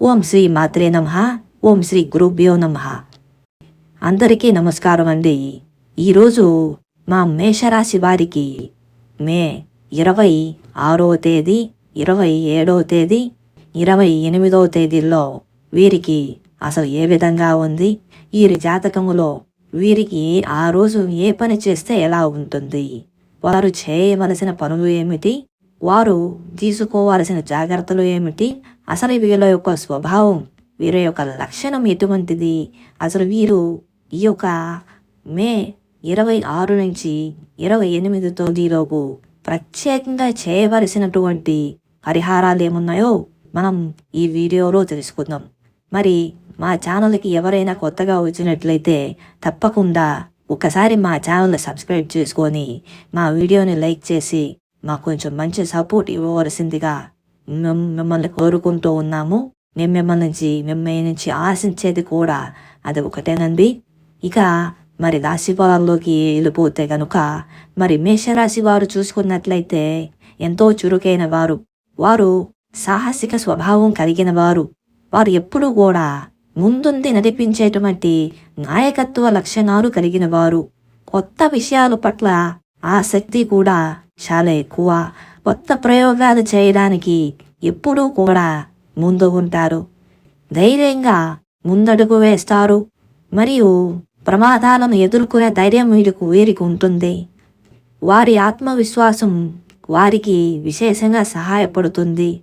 ఓం శ్రీ మాత్రే నమ ఓం శ్రీ గురుభ్యో నమ. అందరికీ నమస్కారం అండి. ఈరోజు మా మేషరాశి వారికి మే ఇరవై ఆరో తేదీ ఇరవై ఏడో తేదీ ఇరవై ఎనిమిదో తేదీల్లో వీరికి అసలు ఏ విధంగా ఉంది? వీరి జాతకములో వీరికి ఆ రోజు ఏ పని చేస్తే ఎలా ఉంటుంది? వారు చేయవలసిన పనులు ఏమిటి? వారు తీసుకోవాల్సిన జాగ్రత్తలు ఏమిటి? అసలు వీళ్ళ యొక్క స్వభావం వీరి యొక్క లక్షణం ఎటువంటిది? అసలు వీరు ఈ యొక్క మే ఇరవై ఆరు నుంచి ఇరవై ఎనిమిది తొమ్మిదిలోపు ప్రత్యేకంగా చేయవలసినటువంటి పరిహారాలు ఏమున్నాయో మనం ఈ వీడియోలో తెలుసుకుందాం. మరి మా ఛానల్కి ఎవరైనా కొత్తగా వచ్చినట్లయితే తప్పకుండా ఒకసారి మా ఛానల్ని సబ్స్క్రైబ్ చేసుకొని మా వీడియోని లైక్ చేసి మాకు కొంచెం మంచి సపోర్ట్ ఇవ్వవలసిందిగా మేము మిమ్మల్ని కోరుకుంటూ ఉన్నాము. మేము మిమ్మల్ని నుంచి మిమ్మల్ని నుంచి ఆశించేది కూడా అది ఒకటేనండి ఇక మరి రాశి వెళ్ళిపోతే కనుక మరి మేషరాశి వారు చూసుకున్నట్లయితే ఎంతో చురుకైన వారు. వారు సాహసిక స్వభావం కలిగిన వారు. వారు ఎప్పుడూ కూడా ముందుంది నడిపించేటువంటి నాయకత్వ లక్షణాలు కలిగిన వారు. కొత్త విషయాల పట్ల ఆసక్తి కూడా చాలా ఎక్కువ. కొత్త ప్రయోగాలు చేయడానికి ఎప్పుడూ కూడా ముందు ఉంటారు ధైర్యంగా ముందడుగు వేస్తారు. మరియు ప్రమాదాలను ఎదుర్కొనే ధైర్యం వీరికి వీరికి ఉంటుంది. వారి ఆత్మవిశ్వాసం వారికి విశేషంగా సహాయపడుతుంది.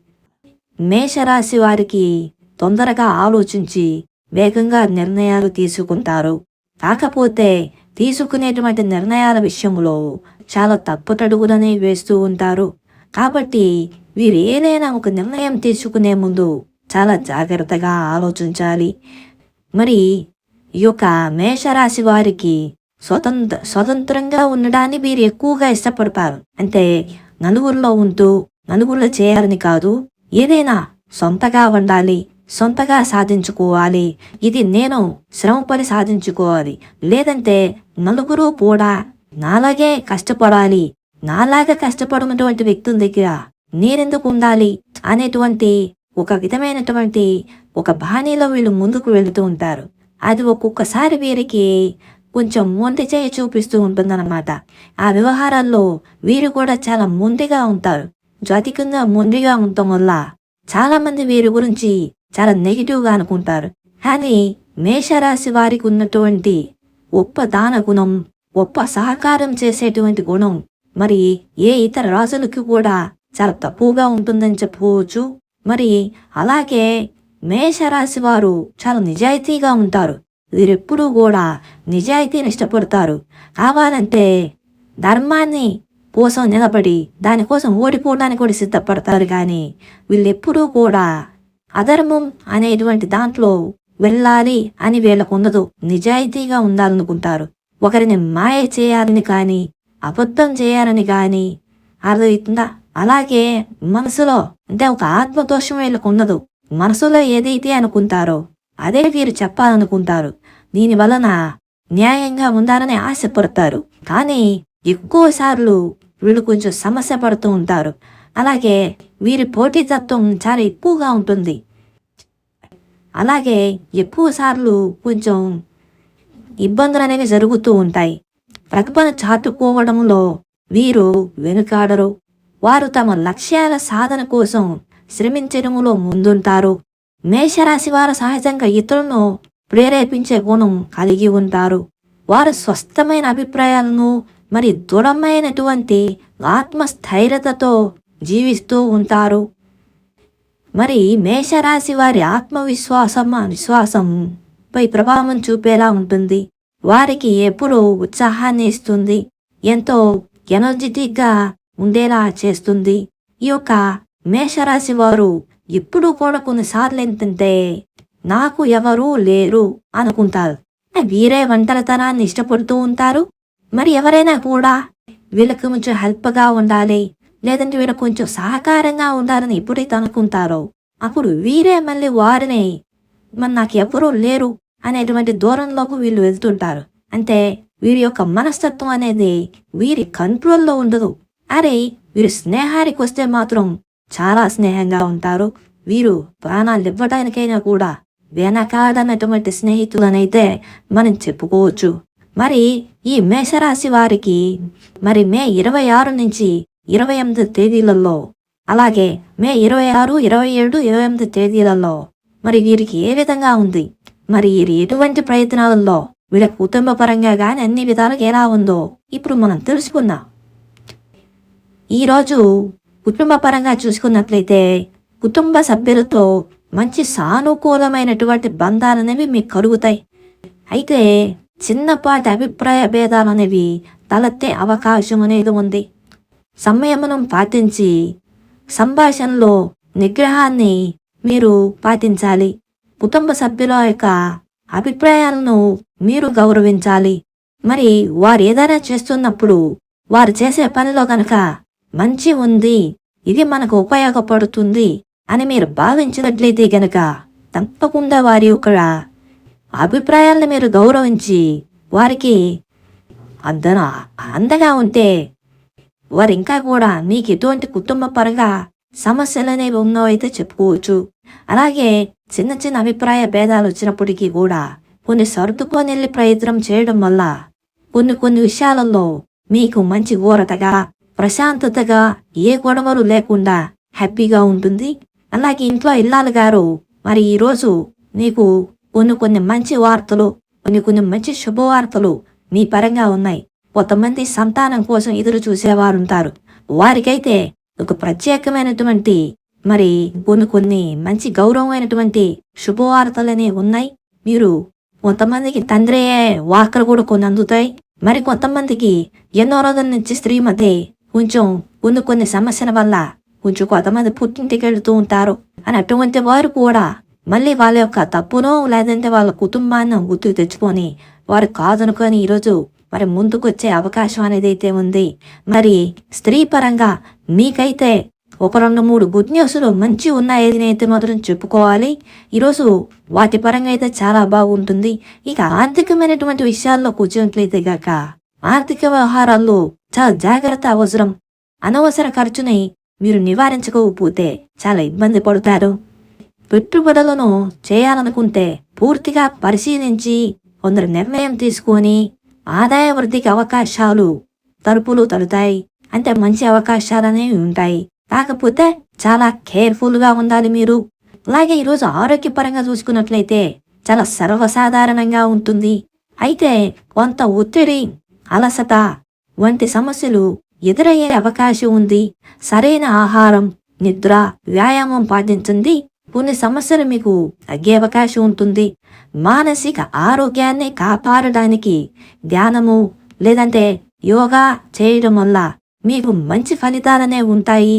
మేషరాశి వారికి తొందరగా ఆలోచించి వేగంగా నిర్ణయాలు తీసుకుంటారు. కాకపోతే తీసుకునేటువంటి నిర్ణయాల విషయంలో చాలా తప్పుతడుగులని వేస్తూ ఉంటారు. కాబట్టి వీరు ఏదైనా ఒక నిర్ణయం తీసుకునే ముందు చాలా జాగ్రత్తగా ఆలోచించాలి. మరి ఈ యొక్క మేషరాశి వారికి స్వతంత్ర స్వతంత్రంగా ఉండడాన్ని వీరు ఎక్కువగా ఇష్టపడతారు. అంటే నలుగురిలో ఉంటూ నలుగురిలో చేయాలని కాదు ఏదైనా సొంతగా ఉండాలి. సొంతగా సాధించుకోవాలి. ఇది నేను శ్రమపడి సాధించుకోవాలి. లేదంటే నలుగురు కూడా నాలాగే కష్టపడాలి. నాలాగా కష్టపడినటువంటి వ్యక్తుల దగ్గర నేనెందుకు ఉండాలి అనేటువంటి ఒక విధమైనటువంటి ఒక బాణీలో వీళ్ళు ముందుకు వెళుతూ ఉంటారు. అది ఒక్కొక్కసారి వీరికి కొంచెం మొండి చేయ చూపిస్తూ ఉంటుందన్నమాట. ఆ వ్యవహారాల్లో వీరు కూడా చాలా మొండిగా ఉంటారు. జాతికంగా మొండిగా ఉండటం వల్ల చాలామంది వీరి గురించి చాలా నెగిటివ్గా అనుకుంటారు. కానీ మేషరాశి వారికి ఉన్నటువంటి గొప్ప దాన గుణం గొప్ప సహకారం చేసేటువంటి గుణం మరి ఏ ఇతర రాజులకి కూడా చాలా తక్కువగా ఉంటుందని చెప్పుకోవచ్చు. మరి అలాగే మేషరాశి వారు చాలా నిజాయితీగా ఉంటారు. వీరెప్పుడూ కూడా నిజాయితీని ఇష్టపడతారు. కావాలంటే ధర్మాన్ని కోసం నిలబడి దానికోసం ఓడిపోవడానికి కూడా సిద్ధపడతారు. కానీ వీళ్ళెప్పుడూ కూడా అధర్మం అనేటువంటి దాంట్లో వెళ్ళాలి అని వీళ్ళకు ఉండదు నిజాయితీగా ఉండాలనుకుంటారు. ఒకరిని మాయ చేయాలని కానీ అబద్ధం చేయాలని కానీ అర్థమవుతుందా? అలాగే మనసులో అంటే ఒక ఆత్మదోషం వీళ్ళకు ఉండదు మనసులో ఏదైతే అనుకుంటారో అదే వీరు చెప్పాలనుకుంటారు. దీని వలన న్యాయంగా ఉండాలని ఆశపడతారు. కానీ ఎక్కువ సార్లు వీళ్ళు కొంచెం సమస్య పడుతూ ఉంటారు. అలాగే వీరి పోటీతత్వం చాలా ఎక్కువగా ఉంటుంది. అలాగే ఎక్కువ సార్లు కొంచెం ఇబ్బందులు అనేవి జరుగుతూ ఉంటాయి. ప్రతిభను చాటుకోవడంలో వీరు వెనుకాడరు. వారు తమ లక్ష్యాల సాధన కోసం శ్రమించడంలో ముందుంటారు. మేషరాశి వారు సహజంగా ఇతరులను ప్రేరేపించే గుణం కలిగి ఉంటారు. వారు స్వస్థమైన అభిప్రాయాలను మరి దృఢమైనటువంటి ఆత్మస్థైర్యతతో జీవిస్తూ ఉంటారు. మరి మేషరాశి వారి ఆత్మవిశ్వాసం విశ్వాసం పై ప్రభావం చూపేలా ఉంటుంది. వారికి ఎప్పుడూ ఉత్సాహాన్ని ఇస్తుంది. ఎంతో ఎనర్జెటిక్గా ఉండేలా చేస్తుంది. ఈ యొక్క మేషరాశి వారు ఎప్పుడు కూడా కొన్నిసార్లు ఏంటంటే నాకు ఎవరూ లేరు అనుకుంటారు. వీరే వంటలతనాన్ని ఇష్టపడుతూ ఉంటారు. మరి ఎవరైనా కూడా వీళ్ళకి కొంచెం హెల్ప్గా ఉండాలి. లేదంటే వీళ్ళకి కొంచెం సహకారంగా ఉండాలని ఎప్పుడైతే అనుకుంటారో అప్పుడు వీరే మళ్ళీ వారిని మరి నాకు ఎవరూ లేరు అనేటువంటి దూరంలోకి వీళ్ళు వెళ్తుంటారు. అంటే వీరి యొక్క మనస్తత్వం అనేది వీరి కంట్రోల్లో ఉండదు. అరే వీరు స్నేహానికి వస్తే మాత్రం చాలా స్నేహంగా ఉంటారు. వీరు ప్రాణాలు ఇవ్వడానికైనా కూడా వెనకాడనటువంటి స్నేహితులనైతే మనం చెప్పుకోవచ్చు. మరి ఈ మేషరాశి వారికి మరి మే ఇరవై ఆరు నుంచి ఇరవై ఎనిమిది తేదీలలో. అలాగే మే ఇరవై ఆరు ఇరవై ఏడు ఇరవై ఎనిమిది తేదీలలో. మరి వీరికి ఏ విధంగా ఉంది? మరి వీరి ఎటువంటి ప్రయత్నాలలో? వీళ్ళ కుటుంబ పరంగా కానీ అన్ని విధాలుగా ఎలా ఉందో ఇప్పుడు మనం తెలుసుకుందాం. ఈరోజు కుటుంబ పరంగా చూసుకున్నట్లయితే కుటుంబ సభ్యులతో మంచి సానుకూలమైనటువంటి బంధాలు అనేవి మీకు కలుగుతాయి. అయితే చిన్నపాటి అభిప్రాయ భేదాలు అనేవి తలెత్తే అవకాశం అనేది ఉంది. సంయమనం పాటించి సంభాషణలో నిగ్రహాన్ని మీరు పాటించాలి. కుటుంబ సభ్యుల యొక్క అభిప్రాయాలను మీరు గౌరవించాలి. మరి వారు ఏదైనా చేస్తున్నప్పుడు వారు చేసే పనిలో కనుక మంచి ఉంది ఇది మనకు ఉపయోగపడుతుంది అని మీరు భావించినట్లయితే గనక తప్పకుండా వారి యొక్క అభిప్రాయాలను మీరు గౌరవించి వారికి అందన అందగా ఉంటే వారు ఇంకా కూడా మీకు ఎటువంటి కుటుంబ పరంగా సమస్యలు అనేవి చెప్పుకోవచ్చు. అలాగే చిన్న చిన్న అభిప్రాయ భేదాలు వచ్చినప్పటికీ కూడా కొన్ని సర్దుకొని వెళ్ళి ప్రయత్నం చేయడం వల్ల కొన్ని కొన్ని విషయాలలో మీకు మంచి ఊరతగా ప్రశాంతతగా ఏ గొడవలు లేకుండా హ్యాపీగా ఉంటుంది. అలాగే ఇంట్లో ఇల్లాలు గారు మరి ఈరోజు మీకు కొన్ని కొన్ని మంచి వార్తలు కొన్ని కొన్ని మంచి శుభవార్తలు మీ పరంగా ఉన్నాయి. కొంతమంది సంతానం కోసం ఎదురు చూసేవారుంటారు వారికైతే ఒక ప్రత్యేకమైనటువంటి మరి కొన్ని కొన్ని మంచి గౌరవమైనటువంటి శుభవార్తలనే ఉన్నాయి. మీరు కొంతమందికి తండ్రి వాకలు కూడా కొన్ని అందుతాయి. మరి కొంతమందికి ఎన్నో రోజుల నుంచి స్త్రీ మధ్య కొంచెం కొన్ని కొన్ని సమస్యల వల్ల కొంచెం కొంతమంది పుట్టింటికి వెళుతూ ఉంటారు. అని అటువంటి వారు కూడా మళ్ళీ వాళ్ళ యొక్క తప్పునో లేదంటే వాళ్ళ కుటుంబాన్ని గుర్తు తెచ్చుకొని వారు కాదనుకొని ఈరోజు మరి ముందుకు వచ్చే అవకాశం అనేది అయితే ఉంది. మరి స్త్రీ పరంగా మీకైతే ఒక రెండు మూడు గుడ్ న్యూస్లు మంచి ఉన్నాయి అయితే మాత్రం చెప్పుకోవాలి. ఈరోజు వాటి పరంగా అయితే చాలా బాగుంటుంది. ఇక ఆర్థికమైనటువంటి విషయాల్లో కూర్చున్నట్లయితే గాక ఆర్థిక వ్యవహారాల్లో చాలా జాగ్రత్త అవసరం. అనవసర ఖర్చుని మీరు నివారించకపోతే చాలా ఇబ్బంది పడతారు. పెట్టుబడులను చేయాలనుకుంటే పూర్తిగా పరిశీలించి కొందరు నిర్ణయం తీసుకొని ఆదాయ వృద్ధికి అవకాశాలు తలుపులు తలుతాయి. అంటే మంచి అవకాశాలనేవి ఉంటాయి. కాకపోతే చాలా కేర్ఫుల్గా ఉండాలి మీరు. అలాగే ఈరోజు ఆరోగ్యపరంగా చూసుకున్నట్లయితే చాలా సర్వసాధారణంగా ఉంటుంది. అయితే కొంత ఒత్తిడి అలసట వంటి సమస్యలు ఎదురయ్యే అవకాశం ఉంది. సరైన ఆహారం నిద్ర వ్యాయామం పాటించండి. కొన్ని సమస్యలు మీకు తగ్గే అవకాశం ఉంటుంది. మానసిక ఆరోగ్యాన్ని కాపాడడానికి ధ్యానము లేదంటే యోగా చేయడం వల్ల మీకు మంచి ఫలితాలనే ఉంటాయి.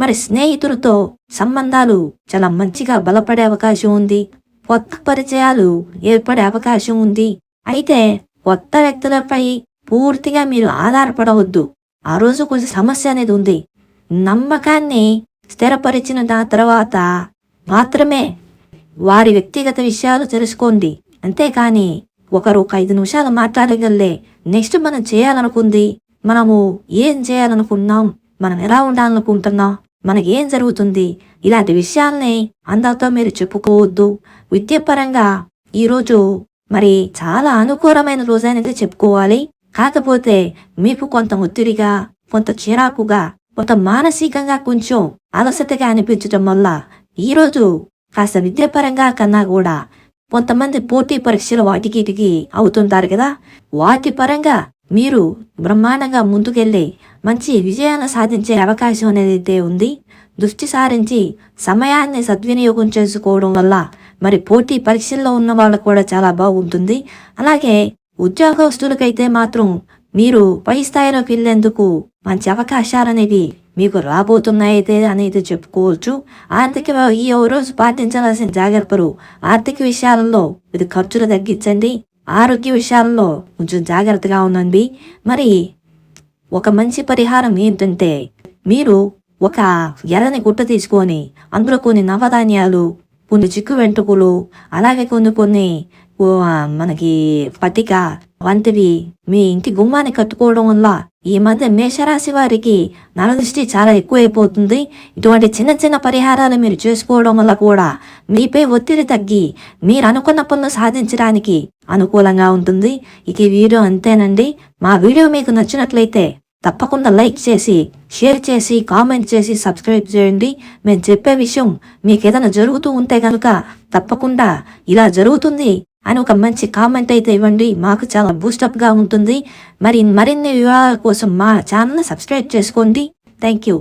మరి స్నేహితులతో సంబంధాలు చాలా మంచిగా బలపడే అవకాశం ఉంది. కొత్త పరిచయాలు ఏర్పడే అవకాశం ఉంది. అయితే కొత్త వ్యక్తులపై పూర్తిగా మీరు ఆధారపడవద్దు. ఆ రోజు కొంచెం సమస్య అనేది ఉంది. నమ్మకాన్ని స్థిరపరిచిన దాని తర్వాత మాత్రమే. వారి వ్యక్తిగత విషయాలు తెలుసుకోండి. అంతేకాని ఒకరు ఒక ఐదు నిమిషాలు మాట్లాడగలే నెక్స్ట్ మనం చేయాలనుకుంది మనము ఏం చేయాలనుకున్నాం మనం ఎలా ఉండాలనుకుంటున్నాం మనకి ఏం జరుగుతుంది ఇలాంటి విషయాల్ని అందరితో మీరు చెప్పుకోవద్దు. విద్యాపరంగా ఈరోజు మరి చాలా అనుకూలమైన రోజు అనేది చెప్పుకోవాలి. కాకపోతే మీకు కొంత ఒత్తిడిగా కొంత చిరాకుగా కొంత మానసికంగా కొంచెం అలసటగా అనిపించటం వల్ల ఈరోజు కాస్త విద్యాపరంగా కన్నా కూడా కొంతమంది పోటీ పరీక్షలు వాటికి ఇటికి అవుతుంటారు కదా. వాటి పరంగా మీరు బ్రహ్మాండంగా ముందుకెళ్ళి మంచి విజయాన్ని సాధించే అవకాశం అనేది అయితే ఉంది. దృష్టి సారించి సమయాన్ని సద్వినియోగం చేసుకోవడం వల్ల మరి పోటీ పరీక్షల్లో ఉన్న వాళ్ళకు కూడా చాలా బాగుంటుంది. అలాగే ఉద్యోగస్తులకైతే మాత్రం మీరు పై స్థాయిలోకి వెళ్ళేందుకు మంచి అవకాశాలు అనేది మీకు రాబోతున్నాయితే అనేది చెప్పుకోవచ్చు. ఆర్థిక ఈ రోజు పాటించాల్సిన జాగ్రత్తలు ఆర్థిక విషయాలలో ఇది ఖర్చులు తగ్గించండి. ఆరోగ్య విషయాల్లో కొంచెం జాగ్రత్తగా ఉండండి. మరి ఒక మంచి పరిహారం ఏంటంటే మీరు ఒక ఎర్రని గుట్ట తీసుకొని అందులో కొన్ని నవధాన్యాలు కొన్ని చిక్కు వెంట్రుకలు అలాగే కొన్ని కొన్ని మనకి పటిక వంటివి మీ ఇంటి గుమ్మాన్ని కట్టుకోవడం వల్ల ఈ మధ్య మేషరాశి వారికి నరదృష్టి చాలా ఎక్కువైపోతుంది. ఇటువంటి చిన్న చిన్న పరిహారాలు మీరు చేసుకోవడం వల్ల కూడా మీపై ఒత్తిడి తగ్గి మీరు అనుకున్న పనులు సాధించడానికి అనుకూలంగా ఉంటుంది. ఇక వీడియో అంతేనండి. మా వీడియో మీకు నచ్చినట్లయితే తప్పకుండా లైక్ చేసి షేర్ చేసి కామెంట్ చేసి సబ్స్క్రైబ్ చేయండి. మేము చెప్పే విషయం మీకు ఏదైనా జరుగుతూ ఉంటే కనుక తప్పకుండా ఇలా జరుగుతుంది. అని ఒక మంచి కామెంట్ అయితే ఇవ్వండి. మాకు చాలా బూస్టప్గా ఉంటుంది. మరి మరిన్ని వివరాల కోసం మా ఛానల్ సబ్స్క్రైబ్ చేసుకోండి. Thank you